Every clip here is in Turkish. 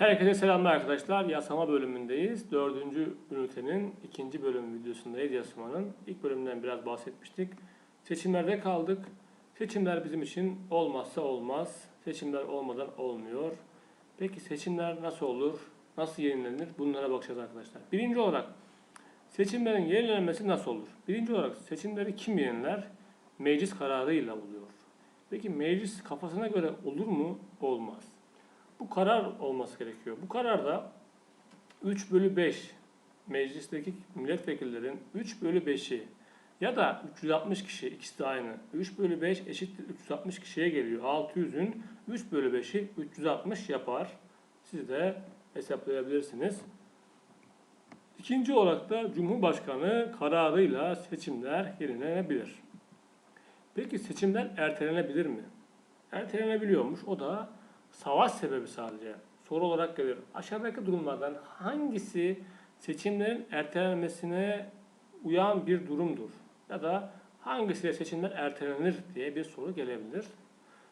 Herkese selamlar arkadaşlar. Yasama bölümündeyiz. Dördüncü ünitenin ikinci bölüm videosundayız yasamanın. İlk bölümden biraz bahsetmiştik. Seçimlerde kaldık. Seçimler bizim için olmazsa olmaz. Seçimler olmadan olmuyor. Peki seçimler nasıl olur? Nasıl yenilenir? Bunlara bakacağız arkadaşlar. Birinci olarak seçimlerin yenilenmesi nasıl olur? Birinci olarak seçimleri kim yeniler? Meclis kararıyla oluyor. Peki meclis kafasına göre olur mu? Olmaz. Bu karar olması gerekiyor. Bu kararda 3 bölü 5 meclisteki milletvekillerin 3 bölü 5'i ya da 360 kişi ikisi de aynı. 3 bölü 5 eşittir 360 kişiye geliyor. 600'ün 3 bölü 5'i 360 yapar. Siz de hesaplayabilirsiniz. İkinci olarak da Cumhurbaşkanı kararıyla seçimler yenilenebilir. Peki seçimler ertelenebilir mi? Ertelenebiliyormuş. O da savaş sebebi sadece. Soru olarak gelir. Aşağıdaki durumlardan hangisi seçimlerin ertelenmesine uyan bir durumdur? Ya da hangisiyle seçimler ertelenir diye bir soru gelebilir.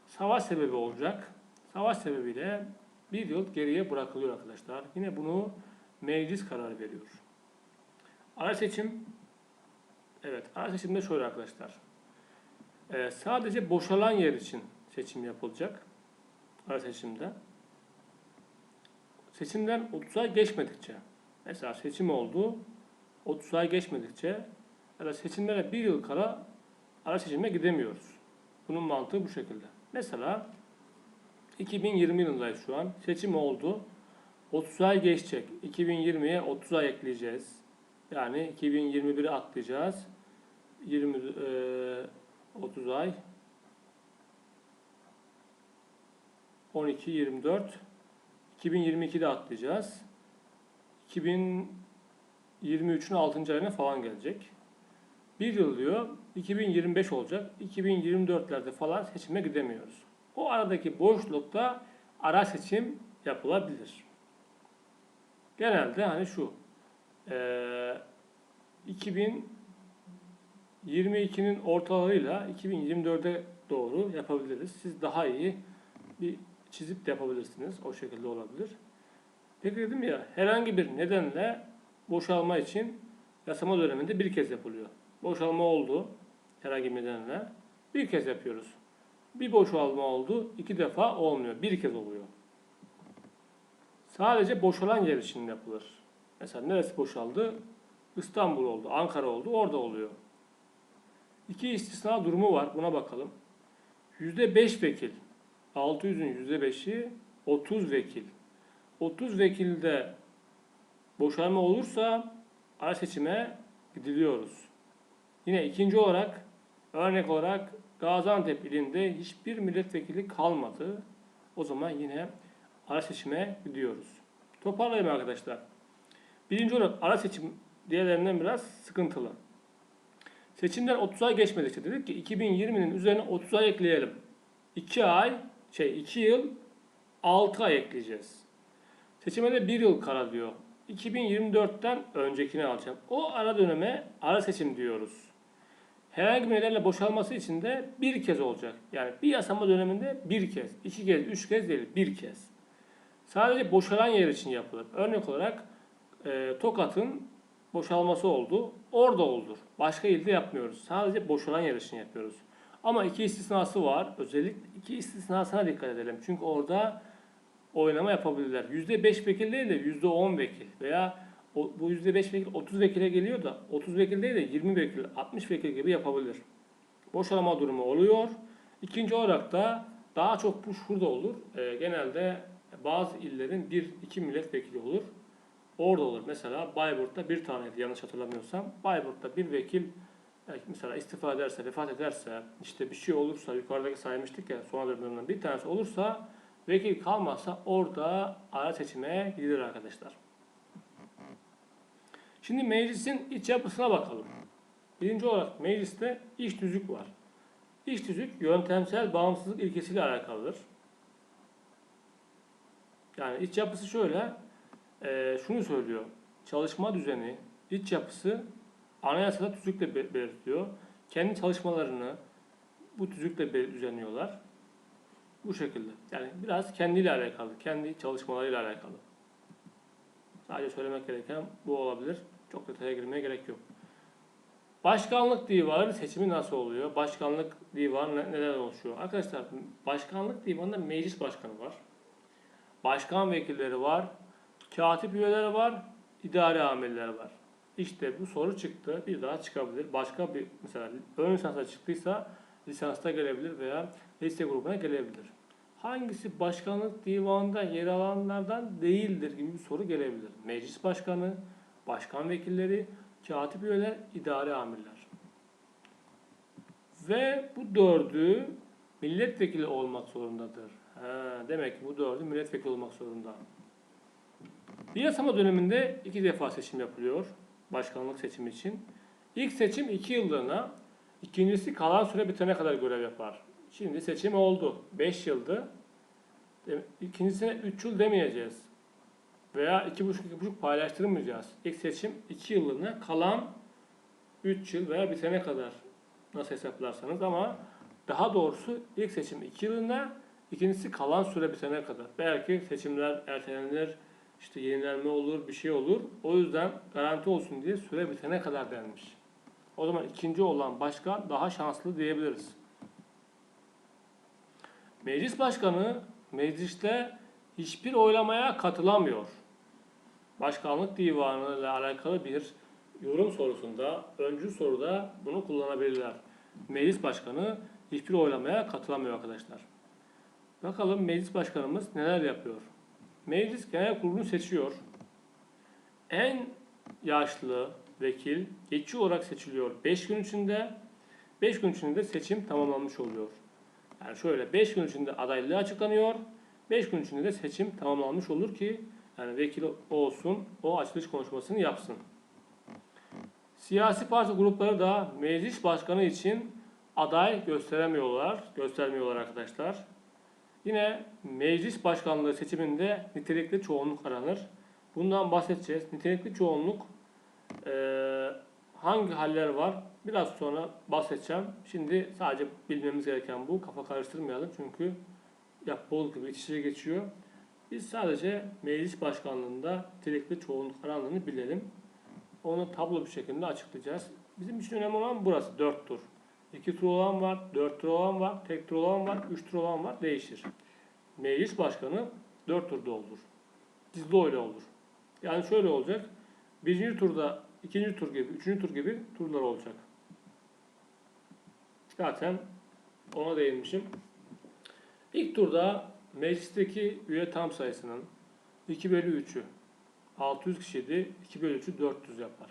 Savaş sebebi olacak. Savaş sebebiyle bir yıl geriye bırakılıyor arkadaşlar. Yine bunu meclis karar veriyor. Ara seçim Evet, ara seçimde şöyle arkadaşlar. Ee, sadece boşalan yer için seçim yapılacak. Ara seçimde. Seçimden 30 ay geçmedikçe, mesela seçim oldu, 30 ay geçmedikçe ya da seçimlere bir yıl kala ara seçime gidemiyoruz. Bunun mantığı bu şekilde. Mesela 2020 yılındayız şu an. Seçim oldu. 30 ay geçecek. 2020'ye 30 ay ekleyeceğiz. Yani 2021'i atlayacağız. 20 eee 30 ay 12 24 2022'de atlayacağız. 2023'ün 6. ayına falan gelecek. Bir yıl diyor 2025 olacak. 2024'lerde falan seçime gidemiyoruz. O aradaki boşlukta ara seçim yapılabilir. Genelde hani şu eee 2022'nin ortalarıyla 2024'e doğru yapabiliriz. Siz daha iyi bir çizip de yapabilirsiniz. O şekilde olabilir. Peki dedim ya herhangi bir nedenle boşalma için yasama döneminde bir kez yapılıyor. Boşalma oldu herhangi bir nedenle bir kez yapıyoruz. Bir boşalma oldu iki defa olmuyor. Bir kez oluyor. Sadece boşalan yer için yapılır. Mesela neresi boşaldı? İstanbul oldu, Ankara oldu, orada oluyor. İki istisna durumu var. Buna bakalım. %5 vekil 600'ün %5'i 30 vekil. 30 vekilde boşanma olursa ara seçime gidiliyoruz. Yine ikinci olarak örnek olarak Gaziantep ilinde hiçbir milletvekili kalmadı. O zaman yine ara seçime gidiyoruz. Toparlayayım arkadaşlar. Birinci olarak ara seçim diğerlerinden biraz sıkıntılı. Seçimler 30 ay geçmedikçe dedik ki 2020'nin üzerine 30 ay ekleyelim. 2 ay şey 2 yıl 6 ay ekleyeceğiz. Seçime de 1 yıl kala diyor. 2024'ten öncekini alacağım. O ara döneme ara seçim diyoruz. Herhangi bir nedenle boşalması için de bir kez olacak. Yani bir yasama döneminde bir kez, iki kez, üç kez değil, bir kez. Sadece boşalan yer için yapılır. Örnek olarak e, Tokat'ın boşalması oldu. Orada olur. Başka ilde yapmıyoruz. Sadece boşalan yer için yapıyoruz. Ama iki istisnası var. Özellikle iki istisnasına dikkat edelim. Çünkü orada oynama yapabilirler. %5 vekil değil de %10 vekil veya bu %5 vekil 30 vekile geliyor da 30 vekil değil de 20 vekil, 60 vekil gibi yapabilir. Boşalama durumu oluyor. İkinci olarak da daha çok bu şurada olur. Ee, genelde bazı illerin 1-2 milletvekili olur. Orada olur. Mesela Bayburt'ta bir taneydi yanlış hatırlamıyorsam. Bayburt'ta bir vekil yani mesela istifa ederse, vefat ederse, işte bir şey olursa, yukarıdaki saymıştık ya son dönemden bir tanesi olursa, vekil kalmazsa orada ara seçime gidilir arkadaşlar. Şimdi meclisin iç yapısına bakalım. Birinci olarak mecliste iç tüzük var. İç tüzük yöntemsel bağımsızlık ilkesiyle alakalıdır. Yani iç yapısı şöyle, şunu söylüyor. Çalışma düzeni, iç yapısı anayasada tüzükle be- belirtiyor. Kendi çalışmalarını bu tüzükle düzenliyorlar. Bu şekilde. Yani biraz kendiyle alakalı, kendi çalışmalarıyla alakalı. Sadece söylemek gereken bu olabilir. Çok detaya girmeye gerek yok. Başkanlık divanı seçimi nasıl oluyor? Başkanlık divanı ne- neden oluşuyor? Arkadaşlar başkanlık divanında meclis başkanı var. Başkan vekilleri var. Katip üyeleri var. idari amirler var. İşte bu soru çıktı. Bir daha çıkabilir. Başka bir mesela ön lisansa çıktıysa lisansta gelebilir veya lise grubuna gelebilir. Hangisi başkanlık divanında yer alanlardan değildir gibi bir soru gelebilir. Meclis başkanı, başkan vekilleri, katip üyeler, idari amirler. Ve bu dördü milletvekili olmak zorundadır. Ha, demek ki bu dördü milletvekili olmak zorunda. Bir yasama döneminde iki defa seçim yapılıyor. Başkanlık seçimi için. İlk seçim iki yıllığına, ikincisi kalan süre bitene kadar görev yapar. Şimdi seçim oldu. 5 yıldı. De- İkincisine 3 yıl demeyeceğiz. Veya 2,5-2,5 paylaştırmayacağız. İlk seçim 2 yıllığına kalan 3 yıl veya bitene kadar nasıl hesaplarsanız ama daha doğrusu ilk seçim 2 yılına, ikincisi kalan süre bitene kadar. Belki seçimler ertelenir, işte yenilenme olur, bir şey olur. O yüzden garanti olsun diye süre bitene kadar denmiş. O zaman ikinci olan başkan daha şanslı diyebiliriz. Meclis başkanı mecliste hiçbir oylamaya katılamıyor. Başkanlık divanı ile alakalı bir yorum sorusunda, öncü soruda bunu kullanabilirler. Meclis başkanı hiçbir oylamaya katılamıyor arkadaşlar. Bakalım meclis başkanımız neler yapıyor. Meclis genel kurulunu seçiyor. En yaşlı vekil geçici olarak seçiliyor 5 gün içinde. 5 gün içinde seçim tamamlanmış oluyor. Yani şöyle 5 gün içinde adaylığı açıklanıyor. 5 gün içinde de seçim tamamlanmış olur ki yani vekil olsun, o açılış konuşmasını yapsın. Siyasi parti grupları da meclis başkanı için aday gösteremiyorlar, göstermiyorlar arkadaşlar. Yine meclis başkanlığı seçiminde nitelikli çoğunluk aranır. Bundan bahsedeceğiz. Nitelikli çoğunluk eee, hangi haller var? Biraz sonra bahsedeceğim. Şimdi sadece bilmemiz gereken bu. Kafa karıştırmayalım çünkü yapboz gibi iç içe geçiyor. Biz sadece meclis başkanlığında nitelikli çoğunluk aranlığını bilelim. Onu tablo bir şekilde açıklayacağız. Bizim için önemli olan burası. 4 tur. 2 tur olan var, 4 tur olan var, tek tur olan var, 3 tur olan var. Değişir. Meclis başkanı 4 turda olur. Gizli oyla olur. Yani şöyle olacak. Birinci turda, ikinci tur gibi, üçüncü tur gibi turlar olacak. Zaten ona değinmişim. İlk turda meclisteki üye tam sayısının 2 bölü 3'ü 600 kişiydi. 2 bölü 3'ü 400 yapar.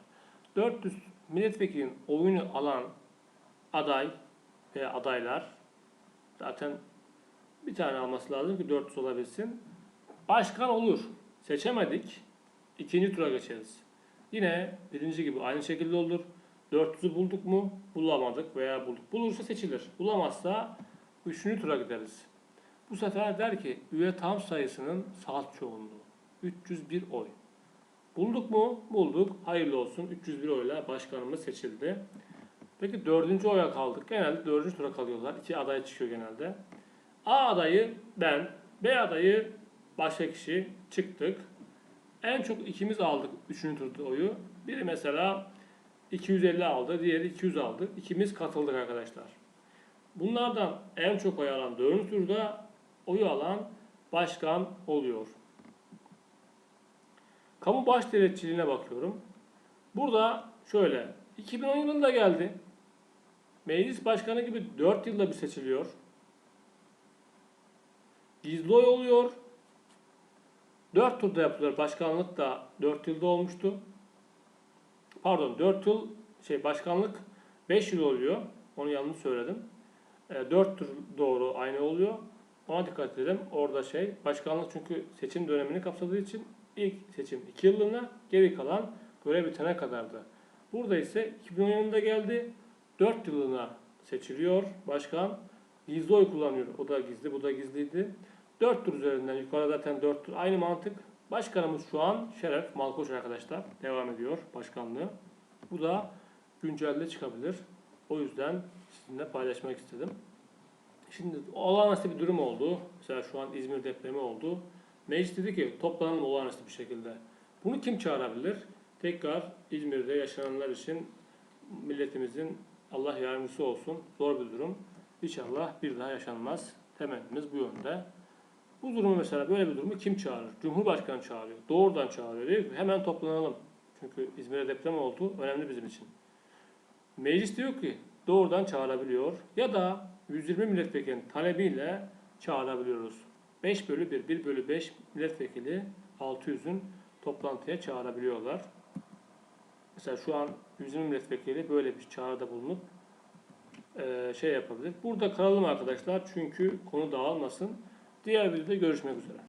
400 milletvekilinin oyunu alan aday veya adaylar zaten bir tane alması lazım ki 400 olabilsin. Başkan olur. Seçemedik. İkinci tura geçeriz. Yine birinci gibi aynı şekilde olur. 400'ü bulduk mu? Bulamadık veya bulduk. Bulursa seçilir. Bulamazsa üçüncü tura gideriz. Bu sefer der ki üye tam sayısının salt çoğunluğu. 301 oy. Bulduk mu? Bulduk. Hayırlı olsun. 301 oyla başkanımız seçildi. Peki dördüncü oya kaldık. Genelde dördüncü tura kalıyorlar. İki aday çıkıyor genelde. A adayı ben, B adayı başka kişi çıktık. En çok ikimiz aldık üçüncü turda oyu. Biri mesela 250 aldı, diğeri 200 aldı. İkimiz katıldık arkadaşlar. Bunlardan en çok oy alan dördüncü turda oyu alan başkan oluyor. Kamu baş devletçiliğine bakıyorum. Burada şöyle 2010 yılında geldi. Meclis başkanı gibi 4 yılda bir seçiliyor. Gizli oy oluyor. 4 turda yapılıyor. Başkanlık da 4 yılda olmuştu. Pardon 4 yıl şey başkanlık 5 yıl oluyor. Onu yanlış söyledim. 4 tur doğru aynı oluyor. Ona dikkat edelim. Orada şey başkanlık çünkü seçim dönemini kapsadığı için ilk seçim 2 yıllığına geri kalan görev bitene kadardı. Burada ise 2010 yılında geldi. 4 yılına seçiliyor başkan. Gizli oy kullanıyor. O da gizli, bu da gizliydi. 4 tur üzerinden yukarıda zaten 4 tur. Aynı mantık. Başkanımız şu an Şeref Malkoç arkadaşlar. Devam ediyor başkanlığı. Bu da güncelde çıkabilir. O yüzden sizinle paylaşmak istedim. Şimdi olağanüstü bir durum oldu. Mesela şu an İzmir depremi oldu. Meclis dedi ki toplanalım olağanüstü bir şekilde. Bunu kim çağırabilir? Tekrar İzmir'de yaşananlar için milletimizin Allah yardımcısı olsun. Zor bir durum. İnşallah bir daha yaşanmaz. Temennimiz bu yönde. Bu durumu mesela böyle bir durumu kim çağırır? Cumhurbaşkanı çağırıyor. Doğrudan çağırıyor. Diyor ki hemen toplanalım. Çünkü İzmir'de deprem oldu. Önemli bizim için. Meclis diyor ki doğrudan çağırabiliyor. Ya da 120 milletvekilinin talebiyle çağırabiliyoruz. 5 bölü 1, 1 bölü 5 milletvekili 600'ün toplantıya çağırabiliyorlar. Mesela şu an 120 milletvekili böyle bir çağrıda bulunup eee, şey yapabilir. Burada kalalım arkadaşlar çünkü konu dağılmasın. Diğer videoda görüşmek üzere.